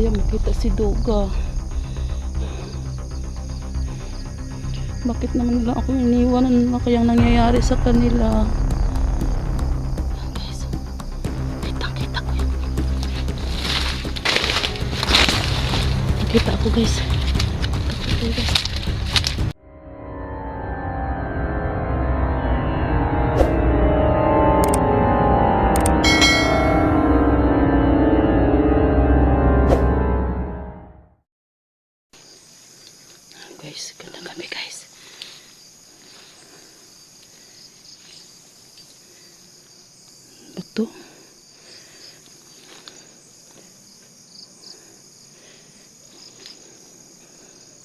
kaya makita si Duga? Bakit naman nila ako iniwan? Ano na kayang nangyayari sa kanila? Kita ako guys. Nakita ko guys. Guys, Ito.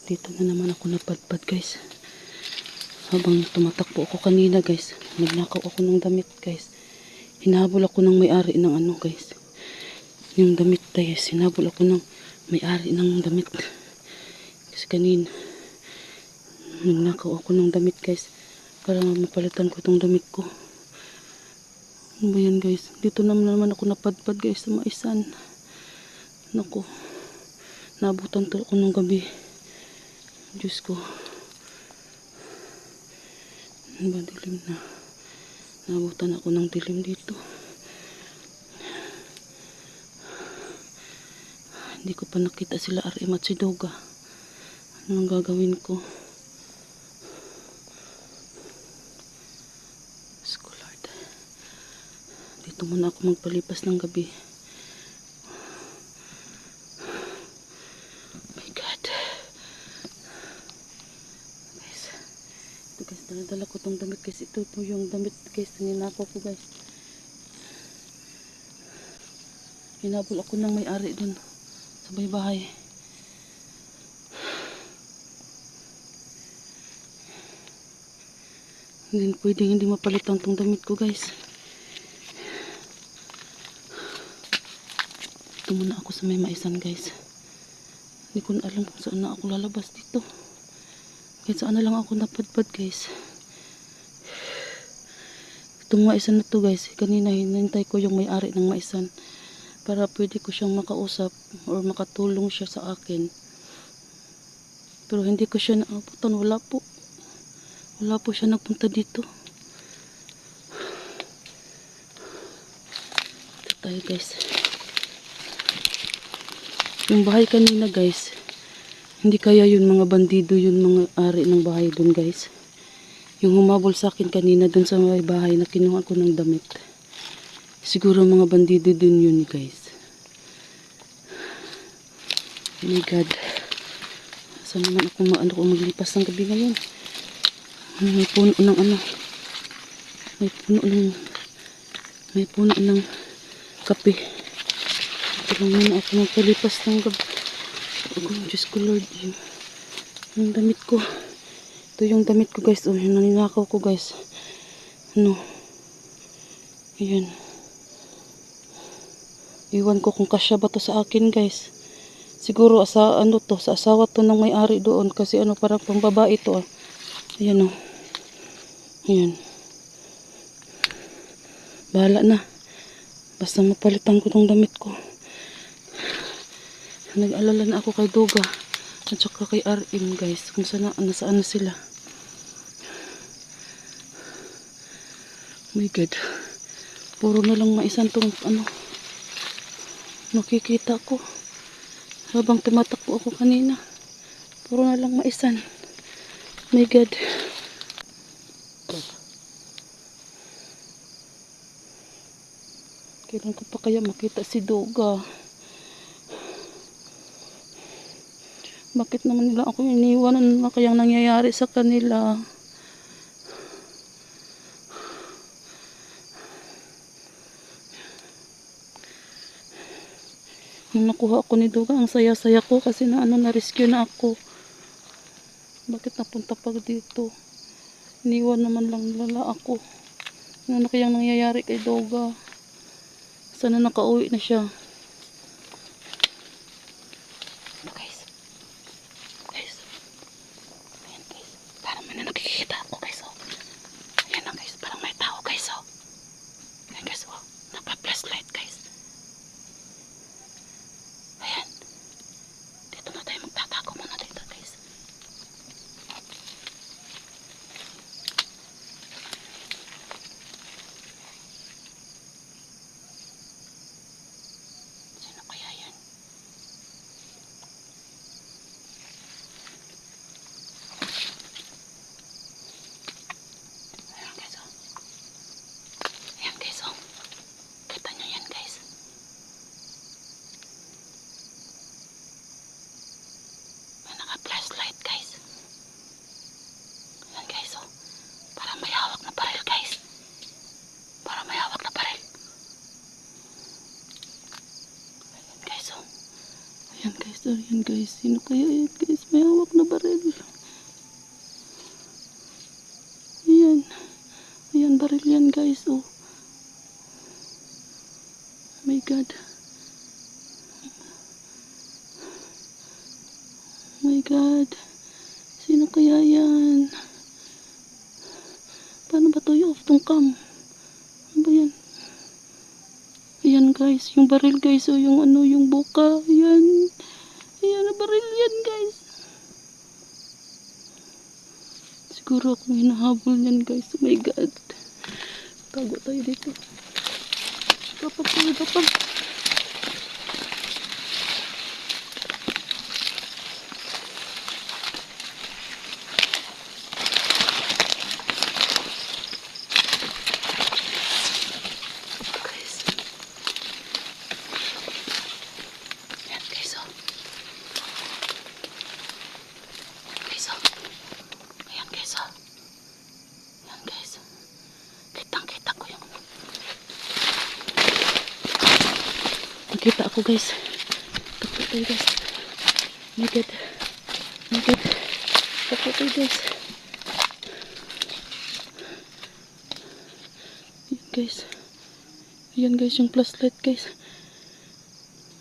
Dito na naman ako napadpad guys. Habang tumatakbo ako kanina guys. Nagnakaw ako ng damit guys. Hinahabol ako ng may-ari ng ano guys. Yung damit guys. Hinahabol ako ng may-ari ng damit. Kasi kanina nagnakaw ako ng damit guys. Para mapalitan ko itong damit ko. Ano guys? Dito naman naman ako napadpad guys sa maisan. Naku. Nabutan to ako ng gabi. Diyos ko. Ano dilim na? Nabutan ako ng dilim dito. Hindi ko pa nakita sila RM at si Doga. Ano ang gagawin ko? Diyos ko, Lord. Dito muna ako magpalipas ng gabi. my God. Guys. Ito guys, daladala ko tong damit guys. Ito po yung damit guys. Ninako ko guys. Hinabol ako ng may-ari dun. Sa may bahay. Hindi pwedeng hindi mapalitan tong damit ko guys. Ito muna ako sa may maisan guys. Hindi ko na alam kung saan na ako lalabas dito. Kahit saan na lang ako napadpad guys. Itong maisan na to guys. Kanina hinintay ko yung may-ari ng maisan. Para pwede ko siyang makausap or makatulong siya sa akin. Pero hindi ko siya naabutan. Wala po. Wala po siya nagpunta dito. Ito tayo guys. Yung bahay kanina guys. Hindi kaya yun mga bandido yun mga ari ng bahay dun guys. Yung humabol sa akin kanina dun sa may bahay na kinuha ko ng damit. Siguro mga bandido dun yun guys. Oh my God. Saan naman ako maano ko maglipas ng gabi ngayon? May puno ng ano. May puno ng may puno ng kape. Muna ako magpalipas ng gabi. Oh, Diyos ko Lord. Yung, yung damit ko. Ito yung damit ko guys. Oh, yung naninakaw ko guys. Ano. Ayan. Iwan ko kung kasya ba to sa akin guys. Siguro asa ano to, sa asawa to ng may-ari doon kasi ano parang pang babae to. Ah. Ayan oh. Ayan. Bahala na. Basta mapalitan ko tong damit ko. Nag-alala na ako kay Doga. At saka kay RM guys. Kung sana, nasaan na sila. my God. Puro na lang maisan tong ano. Nakikita ko. Habang tumatakbo ako kanina. Puro na lang maisan. My God. Kailan ko pa kaya makita si Doga? Bakit naman nila ako iniwan? Ano na kayang nangyayari sa kanila? Nung nakuha ako ni Duga, ang saya-saya ko kasi na ano, na-rescue na ako. Bakit napunta pa dito? Iniwan naman lang lala ako. Ano na kayang nangyayari kay Doga? Sana nakauwi na siya. Ito guys. Guys. Ayan guys. Parang may na nakikita ako guys. Oh. Ayan na guys. Parang may tao guys. Oh. Ayan guys. Oh. Nagpa-flashlight guys. Ayan. Oh, yan guys. Sino kaya yan guys? May hawak na baril. Ayan. Ayan, baril yan guys. Oh. My God. My God. Sino kaya yan? Paano ba to off tong cam? Ano ba yan? Ayan guys, yung baril guys, o yung ano, yung buka, ayan. Baril yan guys. Siguro akong hinahabol yan guys, oh my god. Tago tayo dito. Kapag kapag. Guys. Yan guys, oh. Yan guys, oh. Ayan guys, oh. Yan guys. Kitang kita ko yung... Nakita ako guys. Takot guys. My God. My God. Guys. Yan guys. Ayan guys, yung flashlight guys.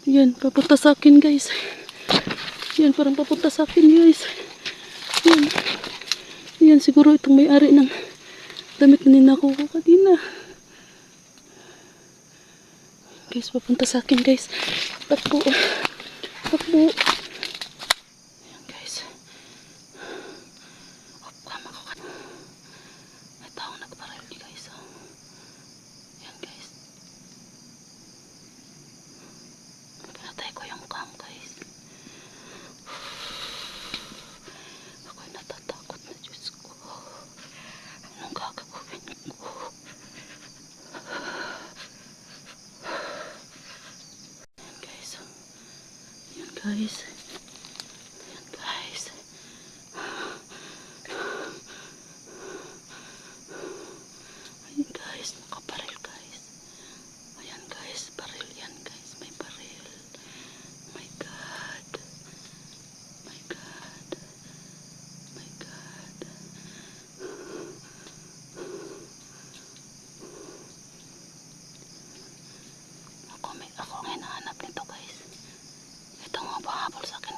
Ayan, papunta sa akin guys. Ayan, parang papunta sa akin guys. Ayan. Ayan, siguro itong may-ari ng damit na ninakaw ko kanina. Guys, papunta sa akin guys. Takbo. Takbo. Guys. tengok apa pulsa kan